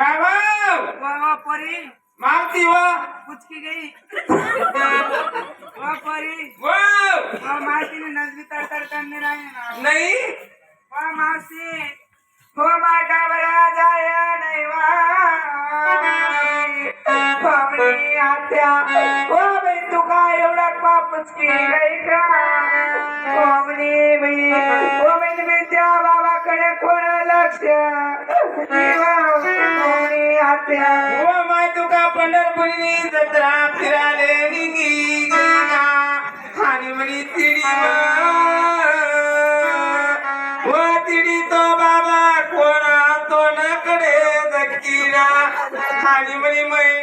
काय भाऊ वा वा परी. मावती व? कुचकी गई वा परी. वो. वा मावशीने नजरी तडतड करणे नाही. ना नाही वा मावशी. हो माता बरा जाय नाही वा पामणी आत्या हो बाई तू काय एवढा पापच की गई का पामणी बाई हो बाई मी त्या बाबाकडे कोण लक्ष? पामणी आत्या व हो माय तुका पंढरपुरी जत्रा फिराले निघी आणि म्हणी तिडी व हो तिडी तो बाबा कोणा तो नकडे दक्कीना आणि म्हणी महिना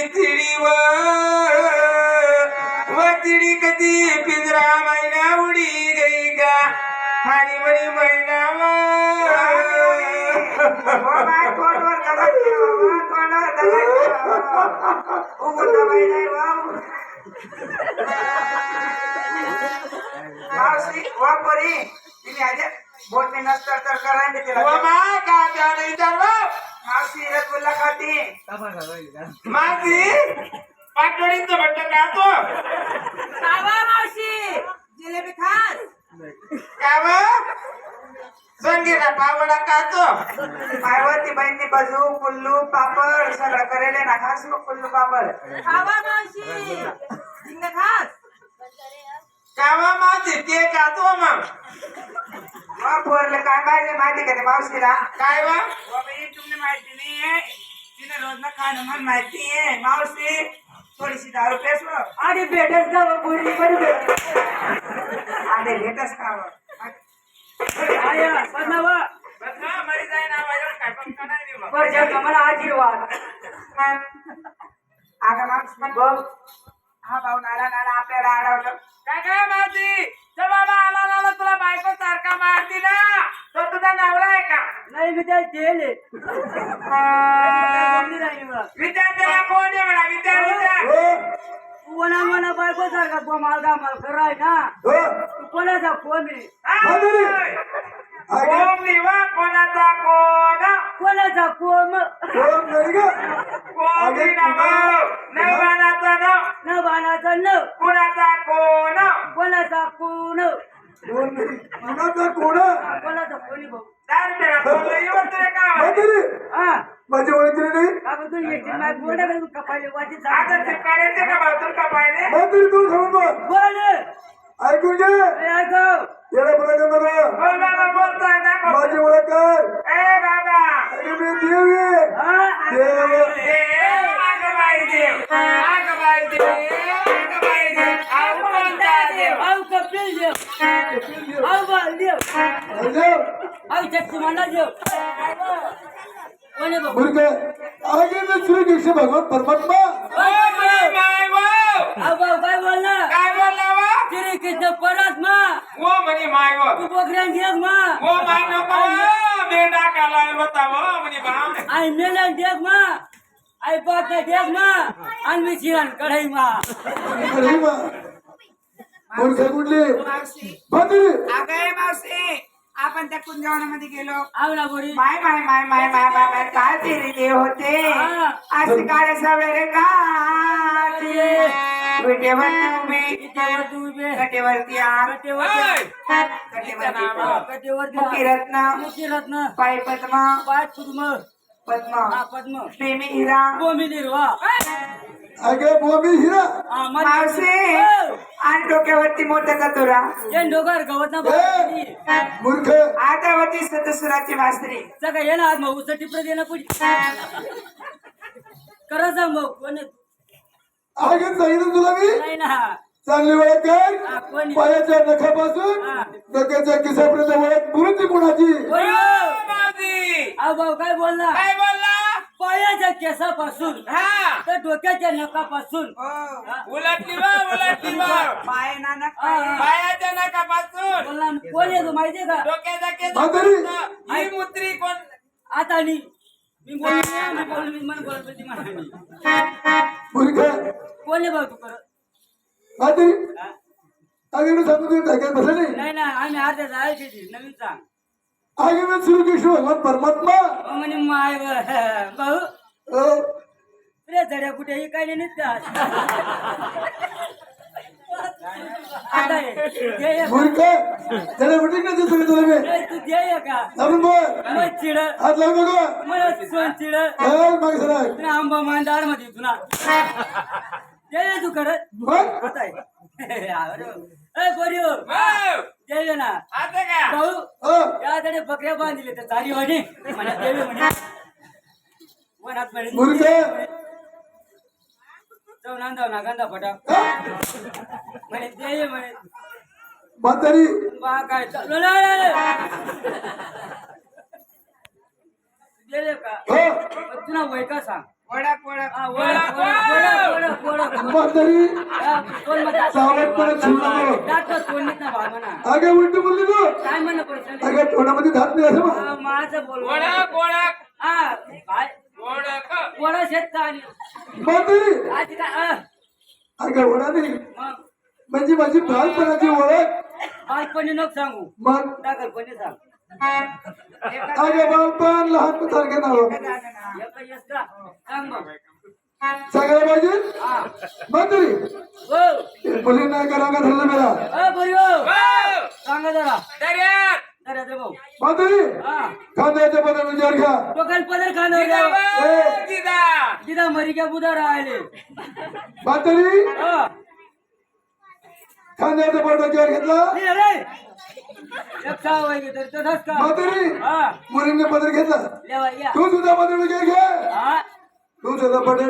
आणि म्हणी तिडी व व तिडी कधी पिंजरा महिना उडी गई का? आणि म्हणी हो ठेवा. उगून दबाई नाही वा. मावशी वा परी तिने आजे बोटने नसतर तर करायला तिला. मा का त्याने विचारवा मावशी रसगुल्ला खाती. माझी पाटोळीचं म्हटलं का तो? बाबा मावशी जिलेबी खास. का व संगीता पावडा का तो? पायवरती बहिणी बजू कुल्लू पापड सगळं करेले ना खास मग कुल्लू पापड. खावा मावशी झिंग खास. व माझी ते का तो मग? मग पोरले काय पाहिजे माहिती का ते मावशीला? काय व? बाबा तुमने माहिती नाहीये. तिने रोज ना खाणं म्हणून माहिती आहे मावशी थोडीशी दारू पेस आणि भेटच जावं पुरी पण भेट आले भेटच खावं मरी जाय ना काय पण का नाही मला आशीर्वाद. अगं मावशी बघ हा भाऊ नाला नाला आपल्याला अडवलं काय काय माझी तो बाबा आला ना तुला बायको सारखा मारती ना. तो तुझा नवरा आहे का? नाही मी त्या केले. विचार त्याला कोण आहे म्हणा? विचार विचार. कोणा म्हणा बायको सारखा तो मालगा कराय ना? तू कोणाचा कोण आहे? कोण निवा कोणाचा कोण? कोणाचा कोण? कोण नवराचा न न बाणाचा न कुणाचा कोण कोणाचा कोण? कोणाचा? कोण? कोणाचा कोणी भाऊ? माझी ओळखली नाही का बरं तुम्ही येतील माझ्या गोड्या घालून कपायले ते काढायचे का बाजून का पाहिजे मंदिर तू देव आव बालदेव देव आव शक्ती म्हणा देव कोणी भाऊ मूर्ख आगे में श्री कृष्ण भगवान परमात्मा ओ माय माय वो आव भाऊ काय बोलणार काय बोलला वा श्री कृष्ण परमात्मा वो म्हणे माय वो तू बकऱ्यान देख मा वो माय नको बेडा काला होता वो म्हणे बा आई मेलन देख मा आई बात देख मा आणि मी शिरण कढई मा अरे वा. मूर्ख कुठली मावशी अगं आपण त्या कुंजवनामध्ये गेलो. माय माय माय माय माय माय माय काय तेरे देव होते. असे काळे सवेरे गाते विटेवरती उभे. कटेवरती आग. कटेवरती रत्न. पाय पद्म. पाय पद्म. पद्म. हा पद्म. प्रेमी हिरा. कोमी निर्वा अगे बोमी हिरा. मावशी आणि डोक्यावरती मोठा चतुरा ये डोगर गवत ना मूर्ख. हातावरती सतसुराची भासरी सगळं ये ना आज मग उसं टिपरं देणं पुढे. करायचा मग कोण आहे? आगे सांगितलं तुला मी. नाही ना. चांगली ओळख हा, कर? पायाच्या नखापासून. डोक्याच्या किसापर्यंत ओळख मुरुची कोणाची. अहो भाऊ काय बोलला? काय बोलला? पायाच्या केसापासून हा. तर डोक्याच्या नकापासून हो. उलटली वा उलटली पाय नानक पाय. पायाच्या नकापासून बोलला कोण येतो माहितीये का? डोक्याचा केस म्हातारी. ही. मुत्री कोण? आता नी. मी बोललो मी बोललो मी मन बोलत होती म्हणा मी मूर्ख कोण आहे भाऊ तू सांगतो तुम्ही काय काय बसले नाही. नाही ना आम्ही अर्ध्या जायची नवीन सांग. आगे मी श्री कृष्ण भगवान परमात्मा। मग म्हणे माय व- भाऊ अ, तुझ्या झड्या कुठे काय नाही का? आता त्याला दिसत तुला मी तू का बोल. मग चिड. हात लावू नको मला सोन चिड. मागे तुला आंबा मांडारमध्ये तुला दे ये तू खरं. मग आता. ए गोरी हो भाऊ, दे ये ना. आता का? भाऊ या तडे बकऱ्या बांधले तर चारी म्हणे म्हणा देवी म्हणे वनात म्हणे मूर्ख जाऊन आणा ना गंधा फटा. म्हणे दे म्हणे. म्हातारी. बा काय चालू. गेले का? अ, तुला वय का सांग. वडक वडक. म्हातारी ना उलटी बोलली तू. काय म्हणणं पडतं अगं तोंडामध्ये धात नाही असं म्हण. माझं बोल. ओळख ओळख हा काय? ओळख कोणा शेत आणि? म्हातारी आधी काय अगं ओढा नाही. मग म्हणजे माझी बालपणाची ओळख. बालपणी नको सांगू. मग? सांग. अगं बालपण लहान सारखं नाव एका येस का सांग मग सांगायला पाहिजे? हा म्हातारी हो. मुलींना करा का धरलं मेला? हो भाऊ, सांगा जरा. हा. खांद्याच्या बदल विचार घ्या. काल पदर जिजा. तिथं मरी क्या बुधा राहिले. म्हातारी हा. खांद्याच्या बदल घेतला? म्हातारी हा. मुलींनी पदर घेतला. तू सुद्धा बदल विचार हा. तू सुद्धा पदर